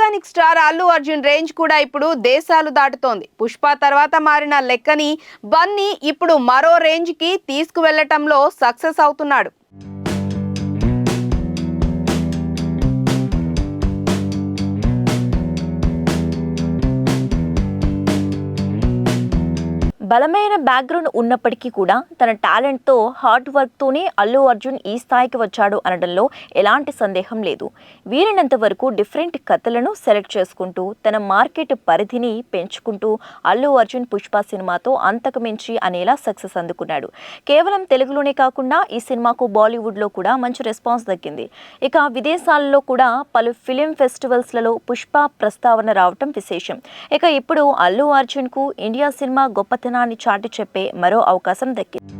Iconic star Allu Arjun range కూడా ఇప్పుడు దేశాలు దాటుతోంది. పుష్ప తర్వాత మారిన లెక్కని బన్నీ ఇప్పుడు మరో రేంజ్కి తీసుకువెళ్ళటంలో సక్సెస్ అవుతున్నాడు. బలమైన బ్యాక్గ్రౌండ్ ఉన్నప్పటికీ కూడా తన టాలెంట్తో హార్డ్ వర్క్తోనే అల్లు అర్జున్ ఈ స్థాయికి వచ్చాడు అనడంలో ఎలాంటి సందేహం లేదు. వీలైనంత వరకు డిఫరెంట్ కథలను సెలెక్ట్ చేసుకుంటూ తన మార్కెట్ పరిధిని పెంచుకుంటూ అల్లు అర్జున్ పుష్ప సినిమాతో అంతకుమించి అనేలా సక్సెస్ అందుకున్నాడు. కేవలం తెలుగులోనే కాకుండా ఈ సినిమాకు బాలీవుడ్లో కూడా మంచి రెస్పాన్స్ దక్కింది. ఇక విదేశాల్లో కూడా పలు ఫిలిం ఫెస్టివల్స్లలో పుష్ప ప్రస్తావన రావటం విశేషం. ఇక ఇప్పుడు అల్లు అర్జున్కు ఇండియా సినిమా గొప్పతనం గొప్పతనాన్ని చాటి చెప్పే మరో అవకాశం దక్కింది.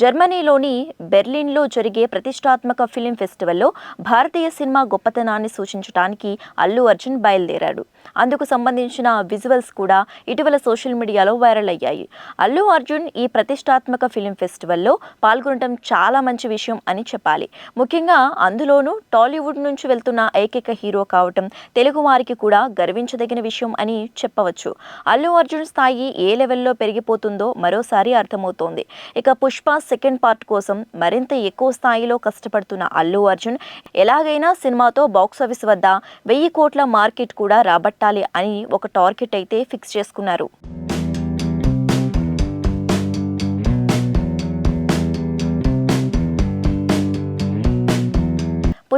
జర్మనీలోని బెర్లిన్లో జరిగే ప్రతిష్టాత్మక ఫిలిం ఫెస్టివల్లో భారతీయ సినిమా గొప్పతనాన్ని సూచించడానికి అల్లు అర్జున్ బయలుదేరాడు. అందుకు సంబంధించిన విజువల్స్ కూడా ఇటీవల సోషల్ మీడియాలో వైరల్ అయ్యాయి. అల్లు అర్జున్ ఈ ప్రతిష్టాత్మక ఫిలిం ఫెస్టివల్లో పాల్గొనడం చాలా మంచి విషయం అని చెప్పాలి. ముఖ్యంగా అందులోనూ టాలీవుడ్ నుంచి వెళ్తున్న ఏకైక హీరో కావటం తెలుగు వారికి కూడా గర్వించదగిన విషయం అని చెప్పవచ్చు. అల్లు అర్జున్ స్థాయి ఏ లెవెల్లో పెరిగిపోతుందో మరోసారి అర్థమవుతోంది. ఇక పుష్ప సెకండ్ పార్ట్ కోసం మరింత ఎక్కువ స్థాయిలో కష్టపడుతున్న అల్లు అర్జున్ ఎలాగైనా సినిమాతో బాక్సాఫీస్ వద్ద వెయ్యి కోట్ల మార్కెట్ కూడా రాబట్టాలి అని ఒక టార్గెట్ అయితే ఫిక్స్ చేసుకున్నారు.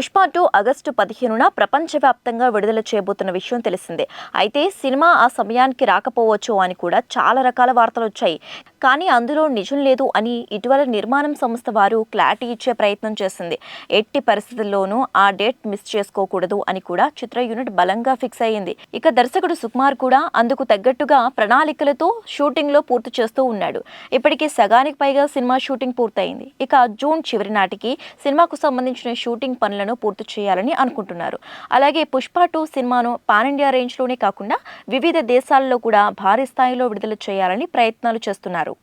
పుష్ప టూ ఆగస్టు పదిహేనున ప్రపంచవ్యాప్తంగా విడుదల చేయబోతున్న విషయం తెలిసిందే. అయితే సినిమా ఆ సమయానికి రాకపోవచ్చు అని కూడా చాలా రకాల వార్తలు వచ్చాయి. కానీ అందులో నిజం లేదు అని ఇటీవల నిర్మాణం సంస్థ వారు క్లారిటీ ఇచ్చే ప్రయత్నం చేసింది. ఎట్టి పరిస్థితుల్లోనూ ఆ డేట్ మిస్ చేసుకోకూడదు అని కూడా చిత్ర యూనిట్ బలంగా ఫిక్స్ అయ్యింది. ఇక దర్శకుడు సుకుమార్ కూడా అందుకు తగ్గట్టుగా ప్రణాళికలతో షూటింగ్లో పూర్తి చేస్తూ ఉన్నాడు. ఇప్పటికే సగానికి పైగా సినిమా షూటింగ్ పూర్తయింది. ఇక జూన్ చివరి నాటికి సినిమాకు సంబంధించిన షూటింగ్ పనులను పూర్తి చేయాలని అనుకుంటున్నారు. అలాగే పుష్ప టూ సినిమాను పాన్ ఇండియా రేంజ్లోనే కాకుండా వివిధ దేశాల్లో కూడా భారీ స్థాయిలో విడుదల చేయాలని ప్రయత్నాలు చేస్తున్నారు.